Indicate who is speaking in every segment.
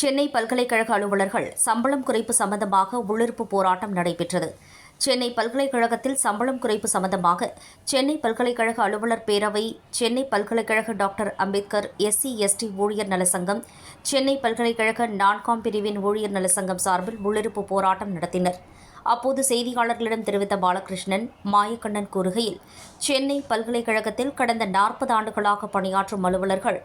Speaker 1: சென்னை பல்கலைக்கழக அலுவலர்கள் சம்பளம் குறைப்பு சம்பந்தமாக உள்ளிருப்பு போராட்டம் நடைபெற்றது. சென்னை பல்கலைக்கழகத்தில் சம்பளம் குறைப்பு சம்பந்தமாக சென்னை பல்கலைக்கழக அலுவலர் பேரவை சென்னை பல்கலைக்கழக டாக்டர் அம்பேத்கர் எஸ்சி எஸ்டி ஊழியர் நல சங்கம் சென்னை பல்கலைக்கழக நான்காம் பிரிவின் ஊழியர் நல சங்கம் சார்பில் உள்ளிருப்பு போராட்டம் நடத்தினர். அப்போது செய்தியாளர்களிடம் தெரிவித்த பாலகிருஷ்ணன் மாயக்கண்ணன் கூறுகையில் சென்னை பல்கலைக்கழகத்தில் கடந்த நாற்பது ஆண்டுகளாக பணியாற்றும் அலுவலர்கள்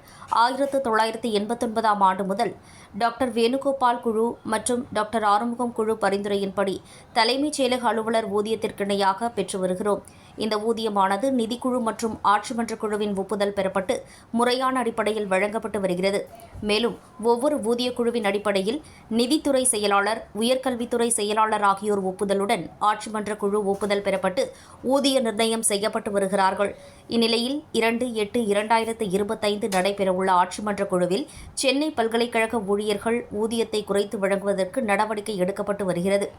Speaker 1: ஆயிரத்து தொள்ளாயிரத்து எண்பத்தொன்பதாம் ஆண்டு முதல் டாக்டர் வேணுகோபால் குழு மற்றும் டாக்டர் ஆறுமுகம் குழு பரிந்துரையின்படி தலைமைச் செயலக அலுவலர் ஊதியத்திற்கிணையாக பெற்று வருகிறோம். இந்த ஊதியமானது நிதிக்குழு மற்றும் ஆட்சிமன்ற குழுவின் ஒப்புதல் பெறப்பட்டு முறையான அடிப்படையில் வழங்கப்பட்டு வருகிறது. மேலும் ஒவ்வொரு ஊதிய குழுவின் அடிப்படையில் நிதித்துறை செயலாளர் உயர்கல்வித்துறை செயலாளர் ஆகியோர் ஒப்புதலுடன் ஆட்சிமன்ற குழு ஒப்புதல் பெறப்பட்டு ஊதிய நிர்ணயம் செய்யப்பட்டு வருகிறார்கள். இந்நிலையில் இரண்டு எட்டு இரண்டாயிரத்து இருபத்தைந்து நடைபெறவுள்ள ஆட்சிமன்ற குழுவில் சென்னை பல்கலைக்கழக ஊழியர்கள் ஊதியத்தை குறைத்து வழங்குவதற்கு நடவடிக்கை எடுக்கப்பட்டு வருகிறது.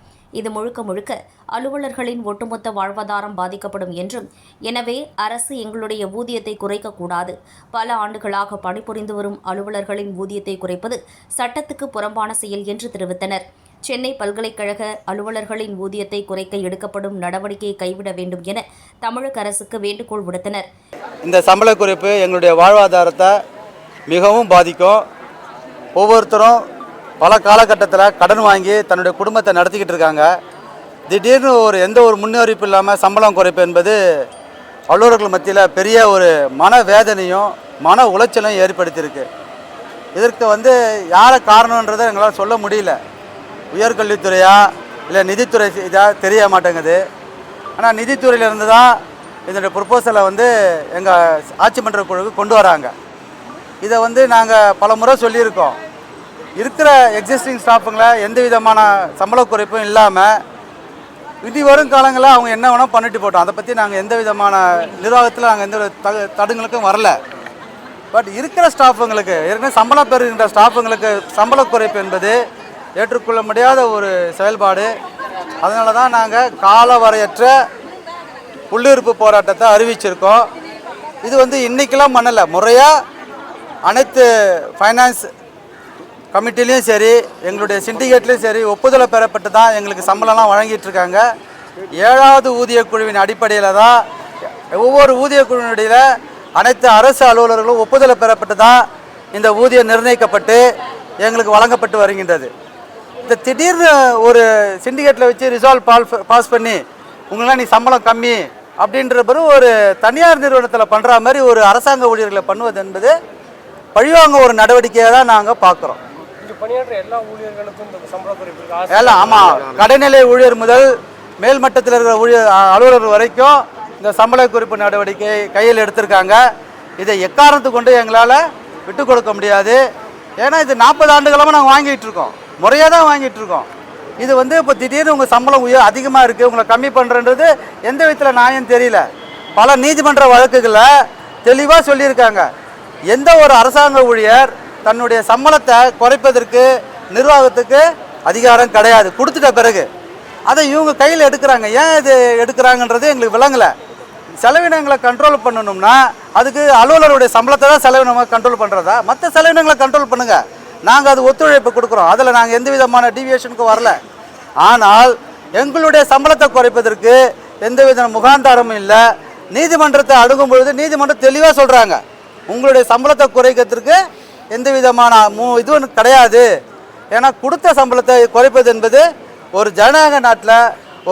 Speaker 1: இது முழுக்க முழுக்க அலுவலர்களின் ஒட்டுமொத்த வாழ்வாதாரம் பாதிக்கப்படும் என்றும் எனவே அரசு எங்களுடைய ஊதியத்தை குறைக்கக்கூடாது. பல ஆண்டுகளாக பணிபுரிந்து வரும் அலுவலர்களின் ஊதியத்தை குறைப்பது சட்டத்துக்கு புறம்பான செயல் என்று தெரிவித்தனர். சென்னை பல்கலைக்கழக அலுவலர்களின் ஊதியத்தை குறைக்க எடுக்கப்படும் நடவடிக்கையை கைவிட வேண்டும் என தமிழக அரசுக்கு வேண்டுகோள் விடுத்தனர்.
Speaker 2: இந்த சம்பள குறைப்பு எங்களுடைய வாழ்வாதாரத்தை மிகவும் பாதிக்கும். ஒவ்வொருத்தரும் பல காலகட்டத்தில் கடன் வாங்கி தன்னுடைய குடும்பத்தை நடத்திக்கிட்டு இருக்காங்க. திடீர்னு ஒரு எந்த ஒரு முன்னறிவிப்பு இல்லாமல் சம்பளம் குறைப்பு என்பது அலுவலர்கள் மத்தியில் பெரிய ஒரு மன வேதனையும் மன உளைச்சலையும் ஏற்படுத்தியிருக்கு. இதற்கு வந்து யாரை காரணன்றதை எங்களால் சொல்ல முடியல. உயர்கல்வித்துறையா இல்லை நிதித்துறை இதாக தெரிய மாட்டேங்குது. ஆனால் நிதித்துறையிலேருந்து தான் இதனுடைய ப்ரொப்போசலை வந்து எங்கள் ஆட்சி மன்ற குழுவுக்கு கொண்டு வராங்க. இதை வந்து நாங்கள் பல முறை சொல்லியிருக்கோம். இருக்கிற எக்ஸிஸ்டிங் ஸ்டாஃபுங்களை எந்த விதமான சம்பள குறைப்பும் இல்லாமல் இனி வரும் காலங்களில் அவங்க என்ன வேணால் பண்ணிட்டு போட்டோம் அதை பற்றி நாங்கள் எந்த விதமான நிர்வாகத்தில் நாங்கள் எந்த ஒரு தடுங்களுக்கும் வரல. பட் இருக்கிற ஸ்டாஃபுங்களுக்கு ஏற்கனவே சம்பளம் பெறுகின்ற ஸ்டாஃபுங்களுக்கு சம்பள குறைப்பு என்பது ஏற்றுக்கொள்ள முடியாத ஒரு செயல்பாடு. அதனால தான் நாங்கள் காலவரையற்ற உள்ளிருப்பு போராட்டத்தை அறிவிச்சிருக்கோம். இது வந்து இன்றைக்கெல்லாம் பண்ணலை. முறையாக அனைத்து ஃபைனான்ஸ் கமிட்டிலையும் சரி எங்களுடைய சிண்டிகேட்லேயும் சரி ஒப்புதலை பெறப்பட்டு தான் எங்களுக்கு சம்பளம்லாம் வழங்கிட்டு இருக்காங்க ஏழாவது ஊதிய குழுவின் அடிப்படையில் தான் ஒவ்வொரு ஊதிய குழுவினுடைய அனைத்து அரசு அலுவலர்களும் ஒப்புதலை பெறப்பட்டு தான் இந்த ஊதியம் நிர்ணயிக்கப்பட்டு எங்களுக்கு வழங்கப்பட்டு வருகின்றது. இந்த திடீர்னு ஒரு சிண்டிகேட்டில் வச்சு ரிசால்வ் பால் பாஸ் பண்ணி உங்களாம் நீ சம்பளம் கம்மி அப்படின்ற பிறகு ஒரு தனியார் நிறுவனத்தில் பண்ணுற மாதிரி ஒரு அரசாங்க ஊழியர்களை பண்ணுவது என்பது பழிவாங்க ஒரு நடவடிக்கையை தான் நாங்கள் பார்க்குறோம்.
Speaker 3: பணியாற்ற எல்லா ஊழியர்களுக்கும் இந்த சம்பள குறைப்பு இருக்கு.
Speaker 2: எல்லாம் ஆமாம் கடைநிலை ஊழியர் முதல் மேல்மட்டத்தில் இருக்கிற ஊழியர் அலுவலர் வரைக்கும் இந்த சம்பள குறிப்பு நடவடிக்கை கையில் எடுத்திருக்காங்க. இதை எக்காரணத்து கொண்டு எங்களால் விட்டு கொடுக்க முடியாது. ஏன்னா இது நாற்பது ஆண்டுகளமாக நாங்கள் வாங்கிட்டு இருக்கோம். முறையாக தான் வாங்கிட்டு இருக்கோம். இது வந்து இப்போ திடீர்னு உங்கள் சம்பளம் உயர் அதிகமாக இருக்குது உங்களை கம்மி பண்ணுறன்றது எந்த விதத்தில் நியாயம் தெரியல. பல நீதிமன்ற வழக்குகளில் தெளிவாக சொல்லியிருக்காங்க. எந்த ஒரு அரசாங்க ஊழியர் தன்னுடைய சம்பளத்தை குறைப்பதற்கு நிர்வாகத்துக்கு அதிகாரம் கிடையாது. கொடுத்துட்ட பிறகு. அதை இவங்க கையில் எடுக்கிறாங்க. ஏன் இது எடுக்கிறாங்கன்றது எங்களுக்கு விளங்கலை. செலவினங்களை கண்ட்ரோல் பண்ணணும்னா அதுக்கு அலுவலருடைய சம்பளத்தை தான் செலவினமாக கண்ட்ரோல் பண்ணுறதா மற்ற செலவினங்களை கண்ட்ரோல் பண்ணுங்கள் நாங்கள் அது ஒத்துழைப்பு கொடுக்குறோம். அதில் நாங்கள் எந்த விதமான டிவியேஷனுக்கு வரல. ஆனால் எங்களுடைய சம்பளத்தை குறைப்பதற்கு எந்த வித முகாந்தாரமும் இல்லை. நீதிமன்றத்தை அணுகும் பொழுது நீதிமன்றம் தெளிவாக சொல்கிறாங்க உங்களுடைய சம்பளத்தை குறைக்கிறதுக்கு எந்த விதமான மூ இதுவும் கிடையாது. ஏன்னா கொடுத்த சம்பளத்தை குறைப்பது என்பது ஒரு ஜனநாயக நாட்டில்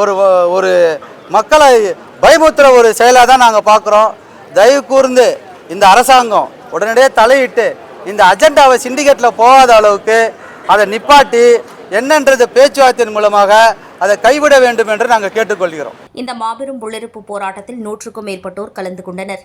Speaker 2: ஒரு ஒரு மக்களை பயமுத்துற ஒரு செயலாக தான் நாங்கள் பார்க்குறோம் தயவு கூர்ந்து இந்த அரசாங்கம் உடனடியாக தலையிட்டு இந்த அஜெண்டாவை சிண்டிகேட்டில் போகாத அளவுக்கு அதை நிப்பாட்டி என்னன்றது பேச்சுவார்த்தையின் மூலமாக அதை கைவிட வேண்டும் என்று நாங்கள் கேட்டுக்கொள்கிறோம்.
Speaker 1: இந்த மாபெரும் உள்ளிருப்பு போராட்டத்தில் நூற்றுக்கும் மேற்பட்டோர் கலந்து கொண்டனர்.